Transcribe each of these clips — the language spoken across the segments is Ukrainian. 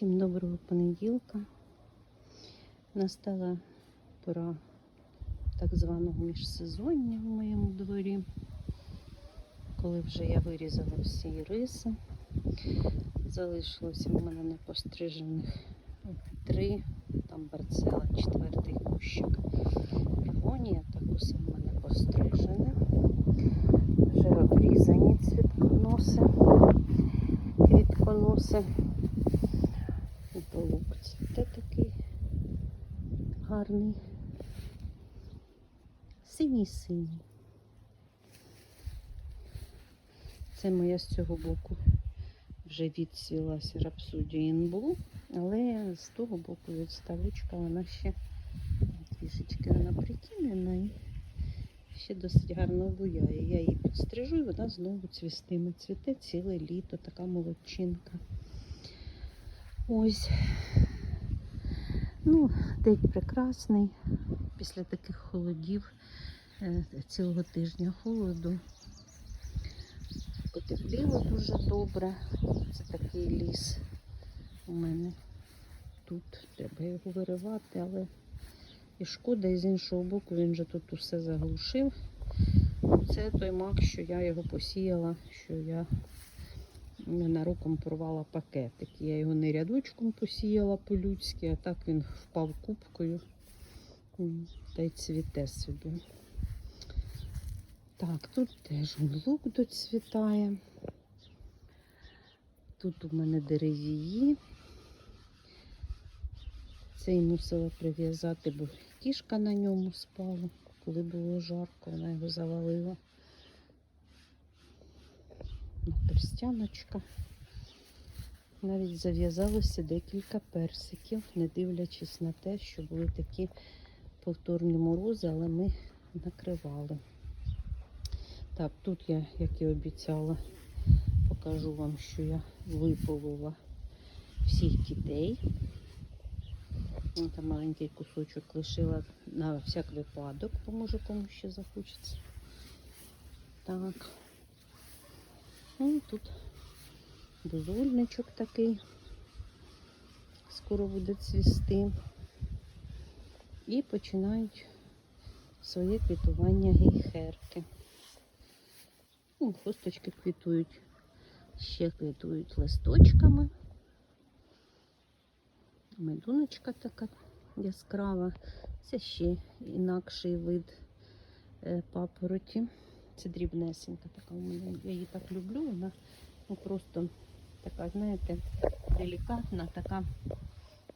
Всім доброго понеділка. Настала пора так званого міжсезоння в моєму дворі, коли вже я вирізала всі риси. Залишилося в мене непострижених три, там барцела, четвертий кущик. Півонія, так усе в мене пострижене. Вже обрізані цвітконоси, квітконоси. Полук цвіте такий гарний. Синій-синій. Це моя з цього боку вже відсвілася рапсодія Blue, але з того боку відставочка вона ще трішечки вона притінена і ще досить гарно буяє. Я її підстрижу і вона знову цвістиме. Цвіте ціле літо, така молодчинка. Ось. Ну, день прекрасний. Після таких холодів е, цілого тижня холоду. Потепліло дуже добре. Це такий ліс у мене тут. Треба його виривати, але і шкода, і з іншого боку він же тут усе заглушив. Це той мак, що я його посіяла, що я ненароком порвала пакетик. Я його не рядочком посіяла по-людськи, а так він впав кубкою та й цвіте собі. Так, тут теж лук доцвітає. Тут у мене деревії. Цей мусила прив'язати, бо кішка на ньому спала. Коли було жарко, вона його завалила. Перстяночка. Навіть зав'язалося декілька персиків, не дивлячись на те, що були такі повторні морози, але ми накривали. Так, тут я, як і обіцяла, покажу вам, що я виполола всіх дітей. Там маленький кусочок лишила на всяк випадок, поможе кому ще захочеться. Так. Ну, тут бузольничок такий. Скоро буде цвісти. І починають своє квітування гейхерки. Ну, квітують, ще квітують листочками. Медуночка така яскрава. Це ще інакший вид е, папороті. Це дрібнесенька така у мене. Я її так люблю. Вона ну, просто така, знаєте, делікатна, така,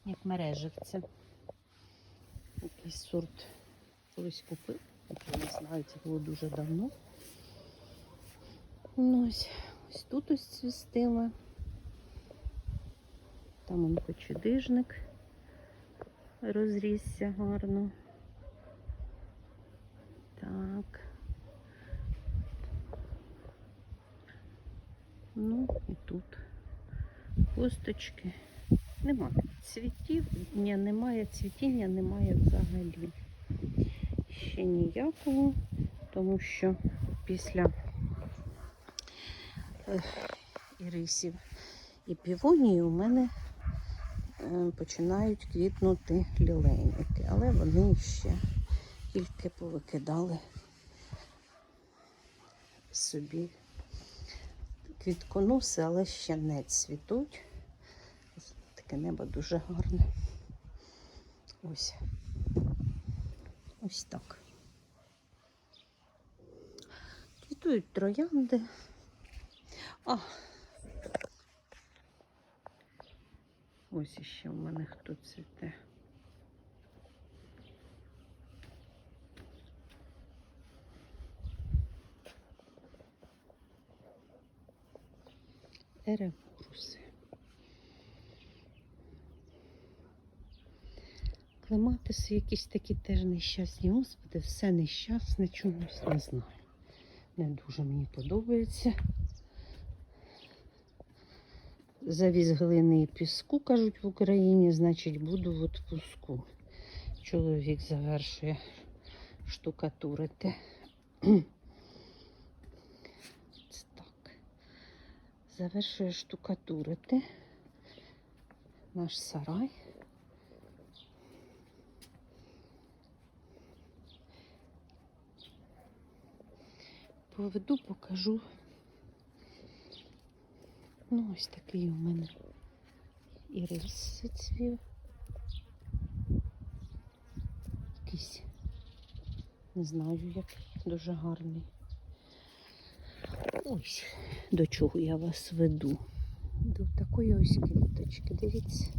як мереживце. Якийсь сорт колись купив. Я не знаю, це було дуже давно. Ну, ось, ось тут ось цвістиме. Там он почудижник розрісся гарно. Так. Ну і тут косточки. Нема цвітів, ні, немає цвітіння, немає взагалі. Ще ніякого, тому що після ірисів і півонії у мене е, починають квітнути лілейники, але вони ще тільки повикидали собі квітконоси, але ще не цвітуть. Таке небо дуже гарне. Ось. Ось так. Квітують троянди. А, ось іще в мене хто цвіте. Еребуруси. Клематиси якісь такі теж нещасні. Господи, все нещасне чомусь не знаю. Не дуже мені подобається. Завіз глини і піску, кажуть в Україні, значить буду в отпуску. Чоловік завершує штукатурити. Так. Завершує штукатурити. наш сарай. Поведу, покажу. Ну, ось такий у мене і рис цвів. Якийсь, не знаю, який, дуже гарний. Ось до чого я вас веду. До такої ось квіточки. Дивіться,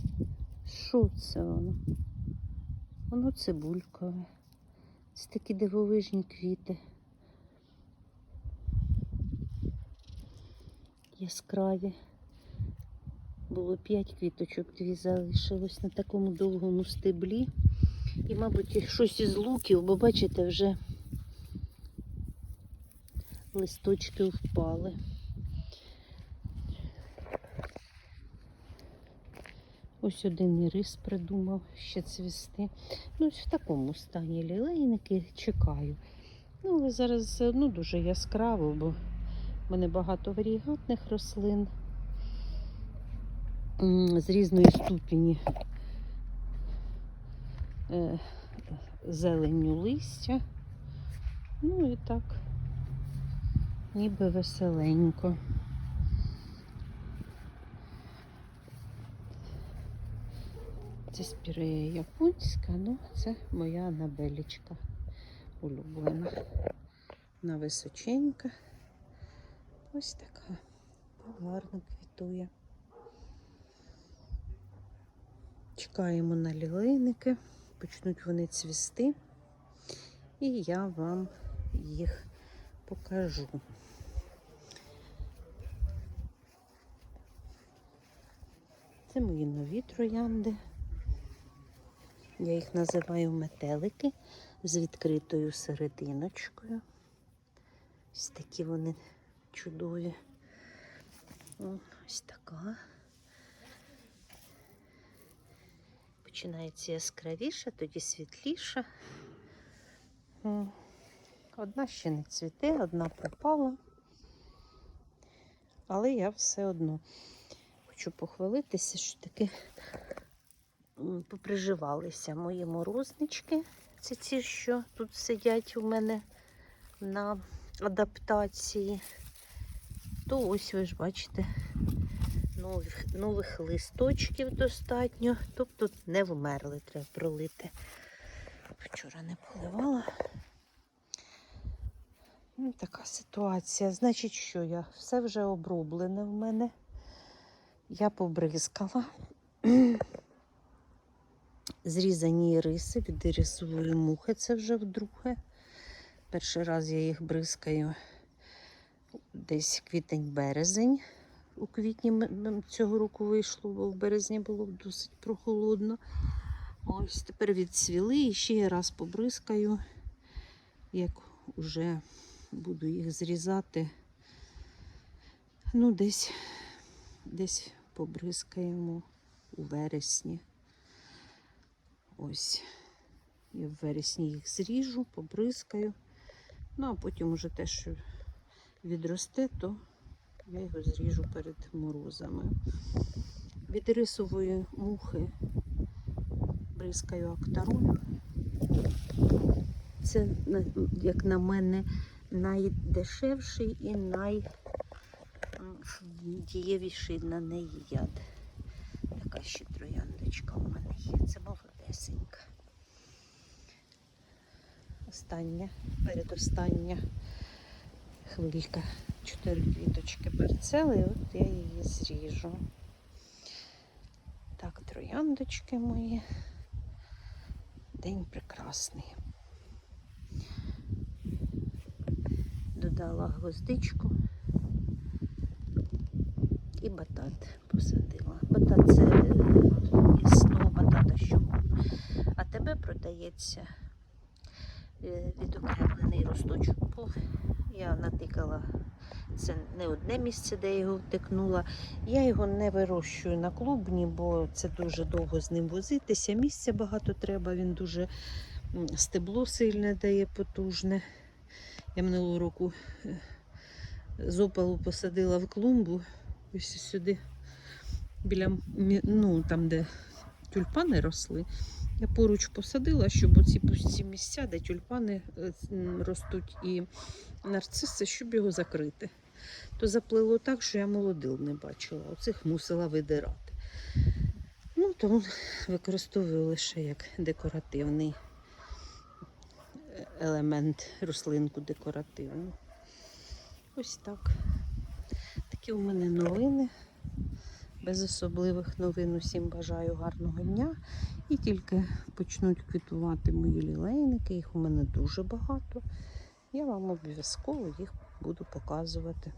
що це воно? Воно цибулькове. Це такі дивовижні квіти. Яскраві. Було п'ять квіточок, дві залишилось на такому довгому стеблі. І, мабуть, щось із луків, бо бачите, вже листочки впали. Ось один ірис придумав ще цвісти. Ну, ось в такому стані лілейники чекаю. Ну, але зараз все одно дуже яскраво, бо в мене багато варігатних рослин з різної ступені е, зеленню листя. Ну і так, ніби веселенько. Це спірея японська, ну це моя Анабелічка улюблена. Вона височенька. Ось така. Гарно квітує. Чекаємо на лілейники, почнуть вони цвісти, і я вам їх покажу. Це мої нові троянди. Я їх називаю метелики з відкритою серединочкою. Ось такі вони чудові. Ось така. Починається яскравіше, тоді світліше. М, Одна ще не цвіте, одна пропала. Але я все одно хочу похвалитися, що таки поприживалися мої морознички. Це ті, що тут сидять у мене на адаптації. То ось ви ж бачите, нових, нових листочків достатньо, тобто не вмерли, треба пролити. Вчора не поливала. Ну, така ситуація. Значить, що я? Все вже оброблене в мене. Я побризкала. Зрізані риси від ірисової мухи, це вже вдруге. Перший раз я їх бризкаю десь квітень-березень. У квітні цього року вийшло, бо в березні було досить прохолодно. Ось тепер відцвіли і ще раз побризкаю, як уже буду їх зрізати. Ну, десь, десь побризкаємо у вересні. Ось. Я в вересні їх зріжу, побризкаю. Ну, а потім уже те, що відросте, то я його зріжу перед морозами. Від рисової мухи бризкаю актарою. Це, як на мене, найдешевший і найдієвіший на неї яд. Така ще трояндочка у мене є. Це молодесенька. Остання, передостання хвилька. Чотири квіточки перцели, от я її зріжу. Так, трояндочки мої. День прекрасний. Додала гвоздичку і батат посадила. Батат це е, із того батата, що а тебе продається е, відокремлений росточок. Я натикала це не одне місце, де я його втикнула. Я його не вирощую на клубні, бо це дуже довго з ним возитися. Місця багато треба, він дуже стебло сильне дає потужне. Я минулого року е, з опалу посадила в клумбу ось сюди. біля ну, там, де тюльпани росли. Я поруч посадила, щоб оці пусті місця, де тюльпани е, ростуть і нарциси, щоб його закрити. То заплило так, що я молодил не бачила. Оцих мусила видирати. Ну, тому використовую лише як декоративний е, елемент, рослинку декоративну. Ось так. Такі у мене новини. Без особливих новин усім бажаю гарного дня. І тільки почнуть квітувати мої лілейники, їх у мене дуже багато. Я вам обов'язково їх буду показувати.